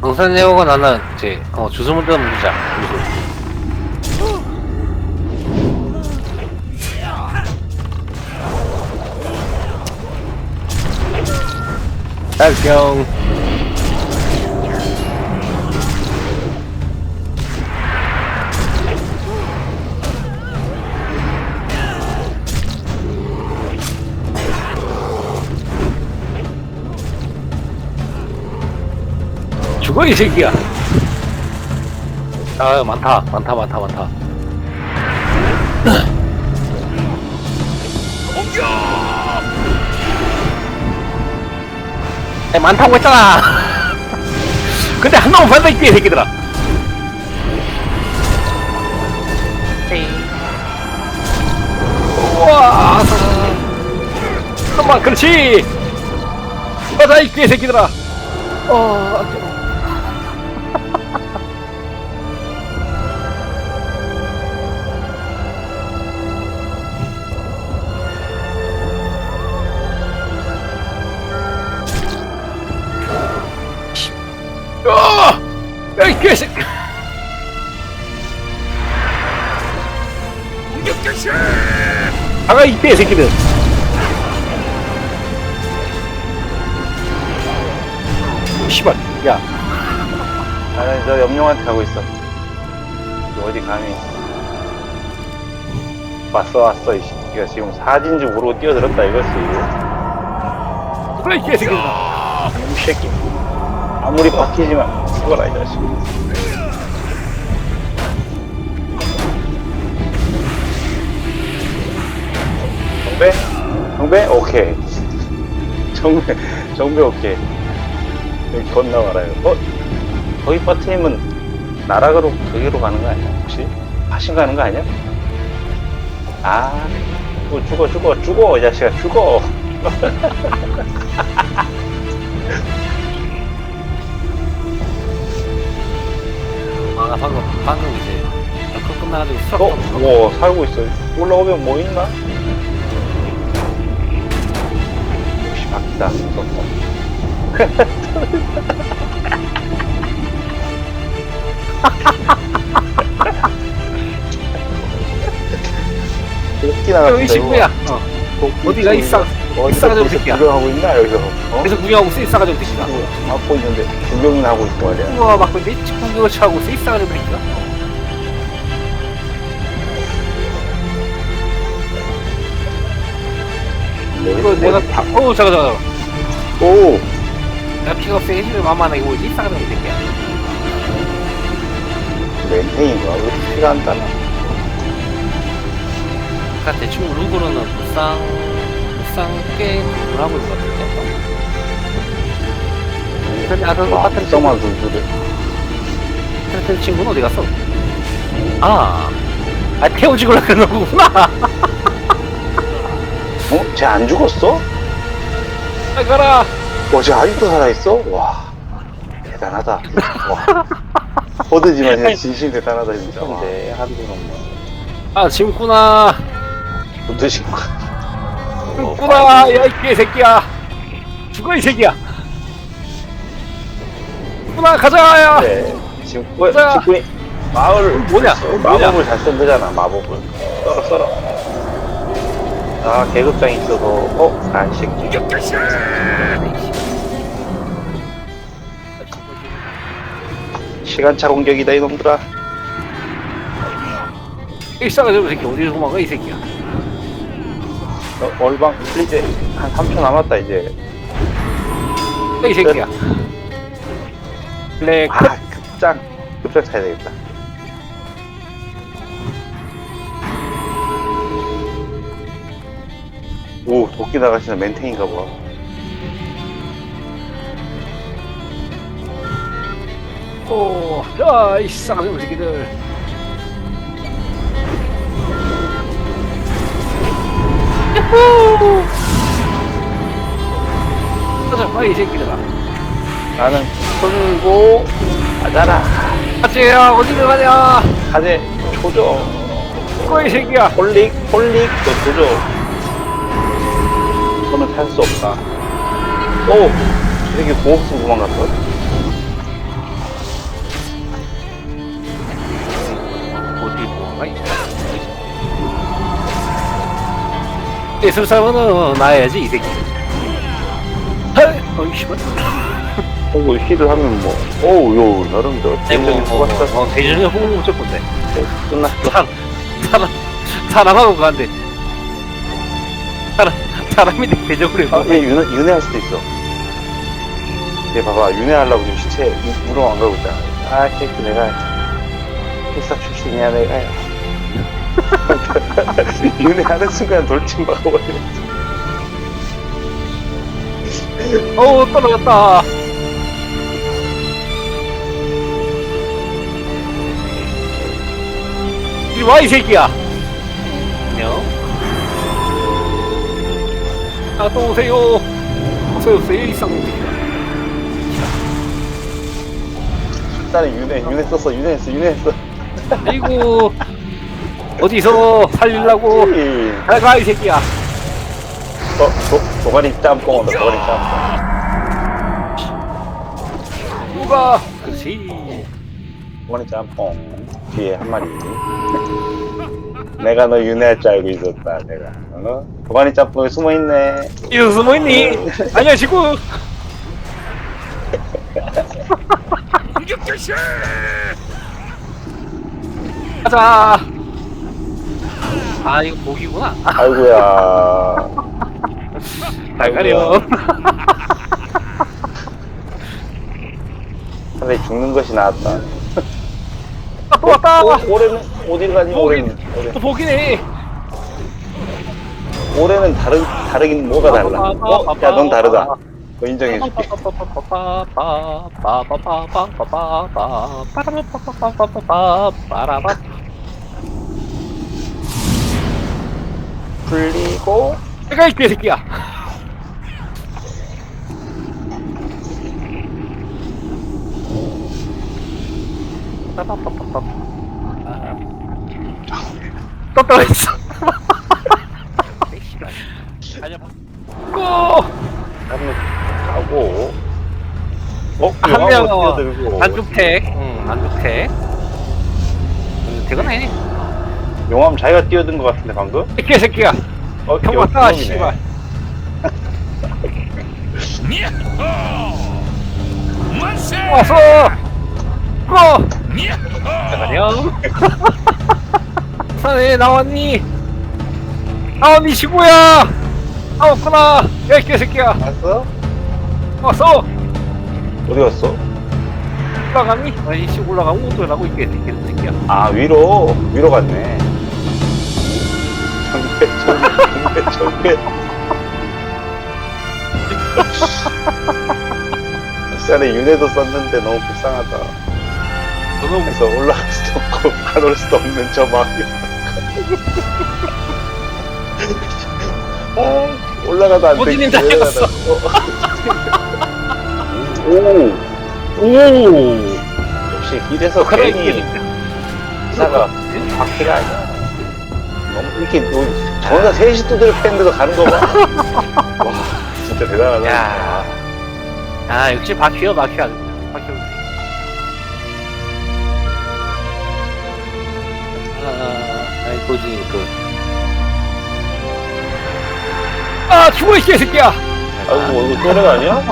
방산 내고가 나는 이제 어 주소문 뜨면 보자. 주소. 달병. 죽어 이 새끼야. 아 많다 많다 많다 많다. 에 많다고 했잖아. 근데 한 놈은 반다 이 새끼들아. 우와. 잠깐만 그렇지. 맞아 이 새끼들아. 어. 개새끼! 공격 개시! 아가 이 개새끼들! 씨발, 야, 나는 저 염룡한테 가고 있어. 너 어디 감히. 왔어, 왔어, 이 새끼가 지금 사진주 모르고 뛰어들었다, 이거지. 그래 이 개새끼들아! 이 새끼. 아무리 박히지만, 죽어라, 이 자식. 정배? 정배? 오케이. 정배, 정배 오케이. 여기 건너가라, 이거. 어? 거기 버티면 나락으로 거기로 가는 거 아니야? 혹시? 파신 가는 거 아니야? 아, 죽어, 죽어, 죽어, 죽어, 이 자식아, 죽어. 방금, 방금 이제, 그 끝나가지고 수학 어? 뭐, 살고 있어. 올라오면 뭐 있나? 역시 바뀌다. 썼어. 웃기나 친구야! 어. 어디가 이 싸- 이 싸가지 없는 새끼야. 구경하고 있나, 여기서? 어? 그래서 구경하고 쎄 싸가지고 새끼가. 막고 있는데, 구경이나 하고 있고 말이야. 우와, 막 근데 공격을 차고 쎄 싸가지고 새끼가. 이거 내가 다, 어우, 잠깐, 잠깐. 오! 내가 피가 세지를 만만하게 보이지? 이 싸가지고 새끼야. 멘탱인가? 왜 이렇게 피가 안 따나? 아까 대충 루그로는 무쌍, 무쌍 게임 하고 있는 것 같은데. 근데 아까 그 와, 같은 썩만 둘둘해. 같은 친구는 어디 갔어? 아, 아 태워주고 그러는 거구나. 어? 쟤 안 죽었어? 아, 가라. 와, 쟤 아직도 살아있어? 와, 대단하다. 와. 허드지만 진짜 진심 대단하다, 진짜. 와. 근데 한두 없네. 아, 짐구나. 붙으신 거. 짐구나. 야, 이 개새끼야. 죽어, 이 새끼야. 짐구나, 가자, 야. 네. 지금, 왜, 자. 직분이, 마을. 뭐냐? 마법을 잘 쓴다잖아, 마법을. 썰어, 썰어. 아, 계급장이 있어서, 어? 안 새끼. 시간차 공격이다, 이놈들아. 이 싸가지고 새끼 어디서 도망가, 이 새끼야. 어, 얼방, 이제 한 3초 남았다, 이제. 이 새끼야. 블랙 아, 급장. 급장 차야 되겠다. 오, 도끼 나가시는 멘탱인가 봐. 오, 야, 이 싸가지고 새끼들. 가자, 빨리 이 새끼들아. 나는 풀고, 가자라. 가지야, 어디를 가냐? 가재, 초조. 꺼이 새끼야. 홀릭, 홀릭, 너 조조. 너는 살 수 없다. 오! 이렇게 고급 쓰고 도망갔어? 예술사면은 나야지 이 새끼. 헐! 어이 씨발. 그리고 힐을 하면 뭐 오우 요 나름 저 개인적인 뭐, 수가 어, 어, 대전에 호응 못할 건데. 끝났어 사람 사람 사람하고 가는데. 사람 사람이 대적을 아, 해 얘 윤회, 윤회할 수도 있어. 얘 봐봐, 윤회하려고 지금 시체 우- 우렁 안 가고 있잖아. 아, 새끼 내가 회사 출신이야, 내가. 윤회하는 순간 돌진 박아버려. 어우 떨어졌다. 이리 와이 새끼야. 안녕. 아또 오세요. 어서 오세요 이 쌍놈들아 일단은 윤회, 윤회 썼어, 윤회했어, 윤회했어. 아이고 어디서 살리려고 이, 잘가 이 새끼야 어, 도, 도가니 짬뽕 온다, 도가니 짬뽕. 누가 그렇지 도가니 짬뽕. 뒤에 한 마리. 내가 너 윤회할 줄 알고 있었다, 내가. 어? 도가니 짬뽕에 숨어있네. 이거 숨어있니? 아니야 지금 가자 아 이거 복이구나 아이고야. 잘 가려 차라리 죽는 것이 나았다. 아, 또 왔다 오, 올해는 어딜 가니? 올해는 올해. 또 복이네 올해는 다른 다르긴 뭐가 달라? 어, 야, 넌 다르다. 너 인정해줄게. 빠라바 풀리고 내가 이 개새끼야 또 떨어졌어 고! 한명 가고. 어, 한 용암으로 명은. 안주택 응 안주택 음, 대단해 용암 자기가 뛰어든 것 같은데 방금? 이 개새끼야 어, 형 용- 왔다 용암이네. 씨발 왔어 고! 안녕 산에 나왔니? 나왔니 시구야 나왔구나 야이 개새끼야 왔어? 왔어 어디 갔어? 올라갔니? 아니 씨 올라가고 오더라고 이 개새끼야 아 위로 위로 갔네. 정배 정배 정배 정배. 쌀에 윤회도 썼는데 너무 불쌍하다. 너는 그래서 올라갈 수도 없고 가놓을 수도 없는 저 막. 아, 올라가도 안 돼. 다 내려가다. 오, 오 역시 이래서 괜히 기사가 바퀴가 아니야. 이렇게 뭐, 전화 3시 두드려 팼는데도 가는 거 봐. 와, 진짜 대단하다. 야, 아 역시 바퀴어 바퀴 아주 바퀴어. 아, 도진이 그. 아 죽어 이 개새끼야. 아이고, 뭐, 이거 또래가 아니야?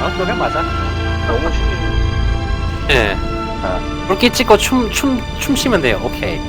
아 노래 맞아. 너무 쉽게. 예. 아, 그렇게 찍고 춤 춤 춤 추면 돼요. 오케이.